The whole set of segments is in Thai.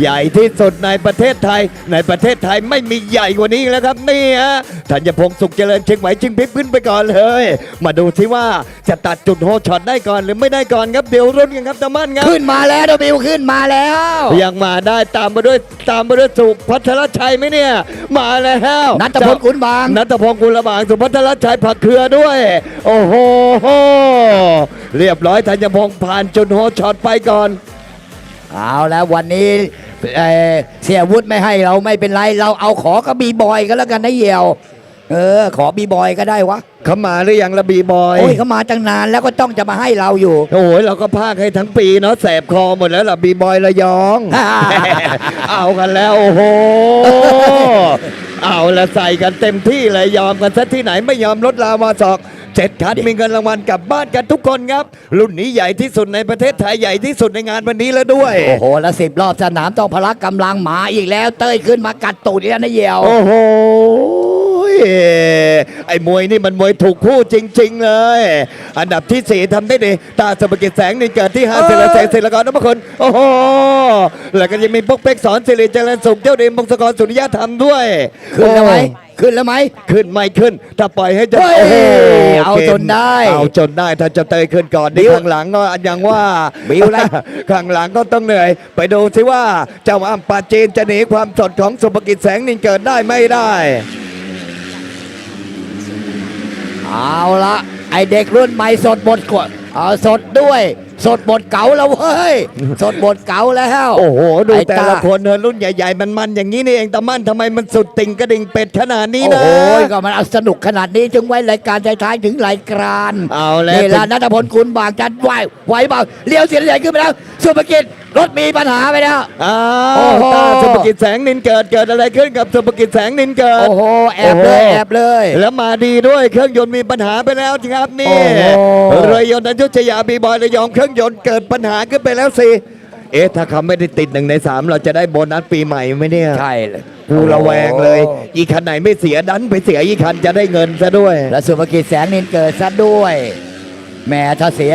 ใหญ่ที่สุดในประเทศไทย ในประเทศไทยไม่มีใหญ่กว่านี้แล้วครับนี่ฮะธัญพงศ์สุขเจริญเชียงใหม่ชิงพริบขึ้นไปก่อนเลย มาดูที่ว่าจะตัดจุดโฮช็อตได้ก่อนหรือไม่ได้ก่อนครับเดี๋ยวรุ่นกันครับตะมันครับ ขึ้นมาแล้วดบิวขึ้นมาแล้ว ยังมาได้ตามมาด้วยตามมาด้วยสุพัทรชัยไหมเนี่ย มาแล้วนัทพลขุนบางนัทพงศ์กุลบางสุพัทรชัยผักเครือด้วย โอ้โหเรียบร้อยธัญพงศ์ผ่านจุดโฮช็อตไปก่อน เอาแล้ววันนี้เอ่อเสียวุฒิไม่ให้เราไม่เป็นไร เราเอาขอกระบีบอยก็แล้วกันนะเหี่ยว เออ ขอบีบอยก็ได้วะเขามาหรือยังละบีบอย โอ้ยเขามาตั้งนานแล้วก็ต้องจะมาให้เราอยู่ โอ้ยเราก็พากให้ทั้งปีเนาะแสบคอหมดแล้วล่ะบีบอยระยอง เอากันแล้วโอ้โห เอาละใส่กันเต็มที่เลยยอมกันซะที่ไหนไม่ยอมลดลาวาศอก เจ็ดคันมีเงินรางวัลกลับบ้านกันทุกคนครับ รุ่นนี้ใหญ่ที่สุดในประเทศไทยใหญ่ที่สุดในงานวันนี้แล้วด้วย โอ้โห แล้วสิบรอบสนามต้องพละกำลังหมาอีกแล้ว เต้ยขึ้นมากัดตูดอีกแล้วนะเหี่ยว โอ้โห ไอ้มวยนี่มันมวยถูกคู่จริง ๆ เลย อันดับที่สี่ทำได้ดีตาสมกิจแสงนี่เกิดที่ห้าเออศิลเสนศิลกรนพคุณโอ้โหแล้วก็ยังมีพวกเป็กสอนสิริเจริญสุขเจ้าเดมมงศกรสุริยธรรมด้วยขึ้นแล้วไหมโอ้ขึ้นแล้วไหมขึ้นไม่ขึ้น ถ้าปล่อยให้จะเฮ้ยโอ้โหเอาจนได้ เอาจนได้ถ้าจะเตยขึ้นก่อนนี่บิ้วข้างหลังก็ยังว่าบิ้วแล้วข้างหลังก็ต้องเหนื่อย ไปดูสิว่าเจ้าอ้ำปาจีนจะหนีความสดของสุภกิจแสงนินเกิดได้ไม่ได้ เอาละไอเด็กรุ่นใหม่สดบทกดเอาสดด้วย สดบทเก่าแล้วเว้ย สดบทเก่าแล้วโอ้โห ดูไอ้แต่ตาละคนเธอะรุ่นใหญ่ๆมันๆอย่างนี้นี่เองตะมั่นทำไมมันสุดติ่งกระดิ่งเป็ดขนาดนี้โอ้นะโหก็มันเอาสนุกขนาดนี้ถึงไว้รายการท้ายๆถึงรายการเอาแล้ว นี่ละนัทพลคุณบางจันไหวไหวเปล่าเลี้ยวเสียใหญ่ขึ้นไปแล้ว สุภกิจรถมีปัญหาไปแล้ว อ้าโอ้วโห ตาสุภกิจแสงนินเกิดเกิดอะไรขึ้นกับสุภกิจแสงนินเกิด โอ้โหแอบเลยแอบเลย แล้วมาดีด้วยเครื่องยนต์มีปัญหาไปแล้วครับนี่โอ้โห เรยยนต์อยุธยาบีบอยระยองเครื่องยนต์เกิดปัญหาขึ้นไปแล้วสิเอ๊ะถ้าเขาไม่ได้ติดหนึ่งในสามเราจะได้โบนัสปีใหม่ไหมเนี่ยใช่เลยกูระแวงเลย อีกคันไหนไม่เสียดันไปเสียอีกคันจะได้เงินซะด้วย แล้วสุภกิจแสงนินเกิดซะด้วยแหม่ถ้าเสีย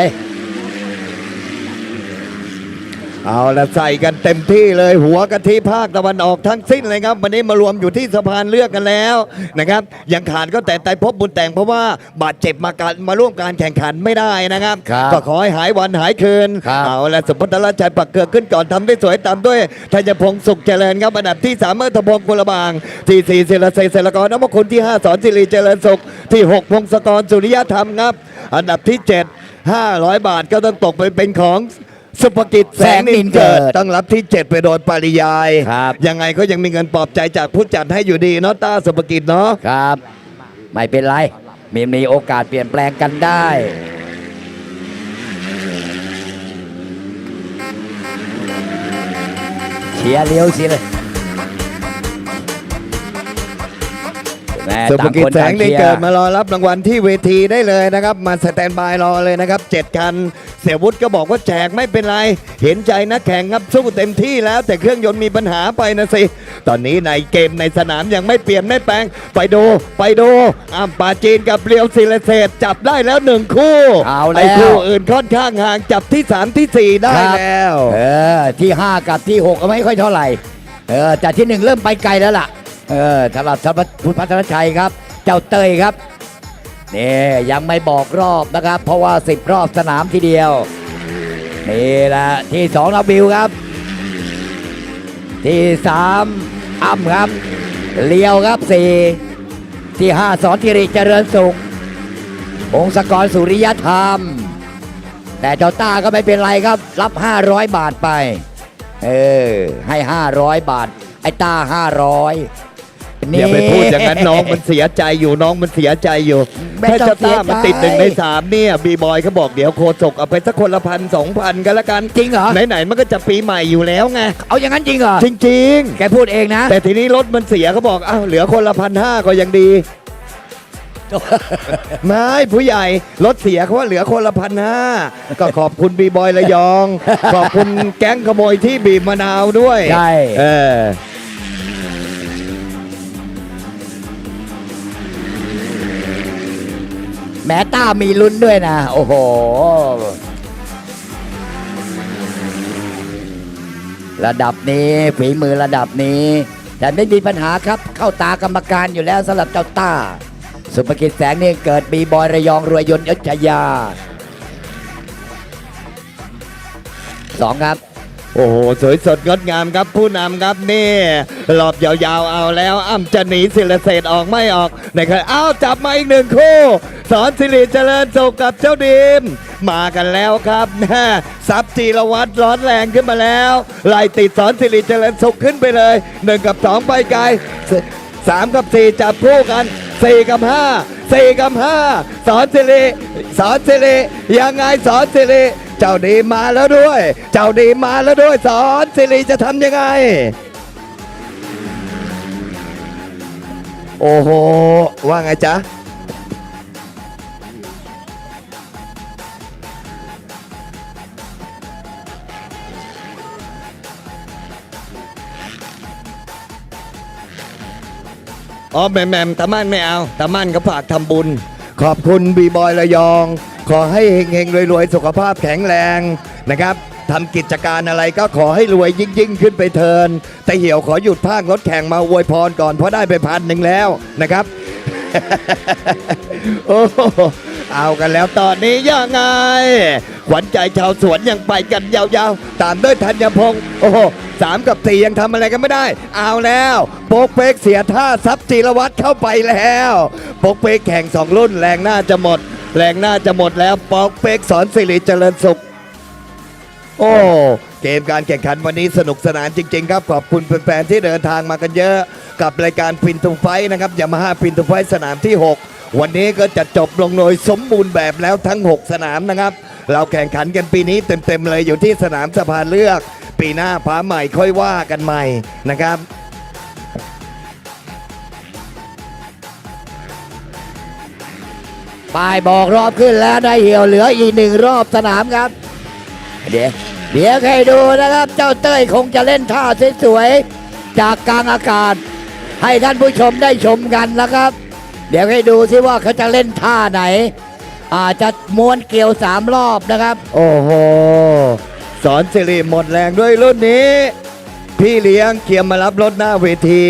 เอาละใส่กันเต็มที่เลยหัวกะทิภาคตะวันออกทั้งสิ้นเลยครับ วันนี้มารวมอยู่ที่สะพานเลือกกันแล้วนะครับยังขาดก็แต่ไตรภพบบุญแต่งเพราะว่าบาดเจ็บมาการมาร่วมการแข่งขันไม่ได้นะครับครับก็ขอให้หายวันหายคืนครับ เอาละสุพัฒนชัยปักเกือกขึ้นก่อนทำได้สวยตามด้วยธัญพงศ์สุขเจริญครับอันดับที่สามเมื่อธพงศ์กุลบางที่สี่ศิลเสยเสรกรนพคุณที่ห้าสอนสิริเจริญสุขที่หกพงศกรสุริยธรรมครับ อันดับที่เจ็ดห้าร้อยบาทก็ต้องตกไปเป็นของ สุภกิจแสงนินเกิด ต้องรับที่ 7 ไปโดยปริยาย ครับ ยังไงก็ยังมีเงินปลอบใจจากผู้จัดให้อยู่ดีเนาะต้าสุภกิจเนาะครับ ไม่เป็นไรมีมีโอกาสเปลี่ยนแปลงกันได้เชียร์เลี้ยวสิเลยแม่สุภต่างกิจคนแสต่างงนินเชียเกิดร์มารอรับรางวัลที่เวทีได้เลยนะครับ มาสแตนบายรอเลยนะครับเจ็ดคัน เสียวุฒิก็บอกว่าแจกไม่เป็นไร เห็นใจนักแข่งครับสู้เต็มที่แล้ว แต่เครื่องยนต์มีปัญหาไปนะสิ ตอนนี้ในเกมในสนามยังไม่เปลี่ยนไม่แปลง ไปดูไปดูอ้ำปาจีนกับเรียวศิลเศษจับได้แล้วหนึ่งคู่เอาแล้ว ไอ้คู่อื่นค่อนข้างห่างจับที่สามที่สี่ได้ครับแล้ว เออที่ 5 กับที่ 6ก็ไม่ค่อยเท่าไหร่เออแต่ที่ 1 เริ่มไปไกลแล้วล่ะเออสำหรับสำหรับคุณพัฒนชัยครับ เจ้าเตยครับ นี่ยังไม่บอกรอบนะครับ เพราะว่า 10 รอบสนามทีเดียว นี่แหละที่2นาบิวครับ ที่ 3อ้ำครับเลียวครับ 4 ที่ 5 สอนธิริเจริญสุของค์ศกรสุริยธรรม แต่เจ้าต้าก็ไม่เป็นไรครับ รับ 500 บาทไป เออ ให้ 500 บาท ไอ้ต้า 500 อย่าไปพูดอย่างนั้นน้องมันเสียใจอยู่น้องมันเสียใจอยู่ไม่ถ้าต้องเจะต้ามันติดหเสีนึ่ยงใจในสามเนี่ยบีบอยเขาบอกเดี๋ยวโคศกเอาไปสักคนละพันสองพันกันละกันจริงเหรอไหนๆมันก็จะปีใหม่อยู่แล้วไงเอาอย่างนั้นจริงเหรอจริงแกพูดเองนะๆแต่ทีนี้รถมันเสียเขาบอกอ้าวเหลือคนละพันห้าก็ยังดีไม่ผู้ใหญ่รถเสียเขาว่าเหลือคนละพันห้าก็ขอบคุณบีบอยระยอง ขอบคุณแก๊งขโมยที่บีบมะนาวด้วยใช่เออ แม้ต้ามีลุ้นด้วยนะ โอ้โห ระดับนี้ฝีมือระดับนี้ แต่ไม่มีปัญหาครับ เข้าตากรรมการอยู่แล้วสำหรับเจ้าต้า สุภกิจแสงนี่เกิดบีบอยระยองรวยยนต์ยุธยาสองครับ โอ้โหสวยสดงดงามครับผู้นำครับนี่รอบยาวๆเอาแล้วอ้ำจะหนีศิลเศษออกไม่ออกนะครับอ้าวจับมาอีกหนึ่งคู่ สอนสิริเจริญสุขกับเจ้าดีมมากันแล้วครับแม่ซับจีรวัตรร้อนแรงขึ้นมาแล้วไล่ติดสอนสิริเจริญสุขขึ้นไปเลยหนึ่งกับสองไปไกลสามกับสี่จับคู่กันสี่กับห้าสี่กับห้าสอนสิริสอนสิริยังไงสอนสิริ เจ้าดีมาแล้วด้วย เจ้าดีมาแล้วด้วยสอนสิริจะทำยังไง โอ้โห ว่าไงจ๊ะอ๋อแหมมแหมมตามั่นไม่เอาตามั่นก็ฝากทำบุญ ขอบคุณบีบอยระยอง ขอให้เฮงๆรวยๆ สุขภาพแข็งแรงนะครับทำกิจการอะไรก็ขอให้รวยยิ่งๆขึ้นไปเทิน แต่เหี่ยวขอหยุดภาครถแข่งมาอวยพรก่อนเพราะได้ไปพันหนึ่งแล้วนะครับ โอ้เอากันแล้วตอนนี้ยังไง ขวัญใจชาวสวนยังไปกันยาวๆ ตามด้วยธัญพงศ์โอ้โหสามกับสี่ยังทำอะไรกันไม่ได้ เอาแล้ว โป๊กเป๊กเสียท่าซับจีรวัตรเข้าไปแล้ว โป๊กเป๊กแข่งสองรุ่นแรงหน้าจะหมด แรงหน้าจะหมดแล้วป๊กเป๊กสอนสิริเจริญสุข โอ้ เกมการแข่งขันวันนี้สนุกสนานจริง ๆ ครับ ขอบคุณแฟนๆที่เดินทางมากันเยอะกับรายการพินทูไฟนะครับยามาฮ่าพินทูไฟสนามที่ 6 วันนี้ก็จะจบลงโดยสมบูรณ์แบบแล้วทั้ง 6 สนามนะครับ เราแข่งขันกันปีนี้เต็มๆเลยอยู่ที่สนามสะพานเลือก ปีหน้าพาใหม่ค่อยว่ากันใหม่นะครับ ป้ายบอกรอบขึ้นแล้วได้เหี่ยวเหลืออีกหนึ่งรอบสนามครับ เดี๋ยวเดี๋ยวให้ดูนะครับ เจ้าเต้ยคงจะเล่นท่าสวยๆจากกลางอากาศ ให้ท่านผู้ชมได้ชมกันนะครับ เดี๋ยวให้ดูซิว่าเขาจะเล่นท่าไหน อาจจะม้วนเกลียวสามรอบนะครับ โอ้โห สอนสิริหมดแรงด้วยรุ่นนี้ พี่เลี้ยงเคียมมารับรถหน้าเวที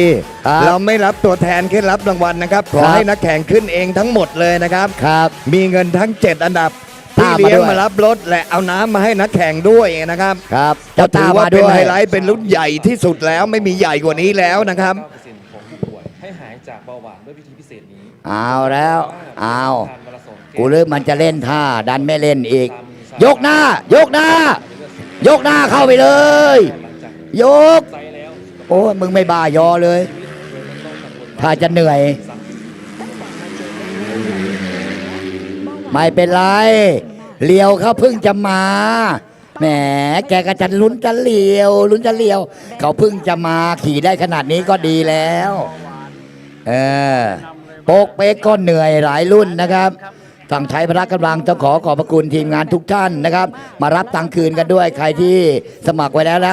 ครับเราไม่รับตัวแทนขึ้นรับรางวัลนะครับ ขอครับให้นักแข่งขึ้นเองทั้งหมดเลยนะครับ ครับมีเงินทั้ง 7 อันดับตาพี่มมาเลี้ยงด้วยมารับรถและเอาน้ำมาให้นักแข่งด้วยนะครับครับก็เจ้าถืตาอว่ามาเป็ด้นวยไฮไลท์เป็นรุ่นใหญ่ที่สุดแล้วไม่มีใหญ่กว่านี้แล้วนะครับ 9%ของผู้ป่วยให้หายจากเบาหวานด้วยวิธีพิเศษนี้เอาแล้วเอาทานวันละสองแก้ว กูเริ่มมันจะเล่นท่า ดันไม่เล่นอีก ยกหน้า ยกหน้า ยกหน้าเข้าไปเลยหลังจาก ยกไซแล้วโอ้ยมึงไม่บ้ายอเลย ถ้าจะเหนื่อย ไม่เป็นไรเลียวเขาเพิ่งจะมาแหมแกก็จะลุ้นจะเลียว ลุ้นจะเลียว เขาเพิ่งจะมาขี่ได้ขนาดนี้ก็ดีแล้วเออโป๊กเป๊กก็เหนื่อยหลายรุ่นนะครับฝั่งไทยพระกำลังต้องขอขอบพระคุณทีมงานทุกท่านนะครับ มารับตังค์คืนกันด้วยใครที่สมัครไว้แล้วแล้ว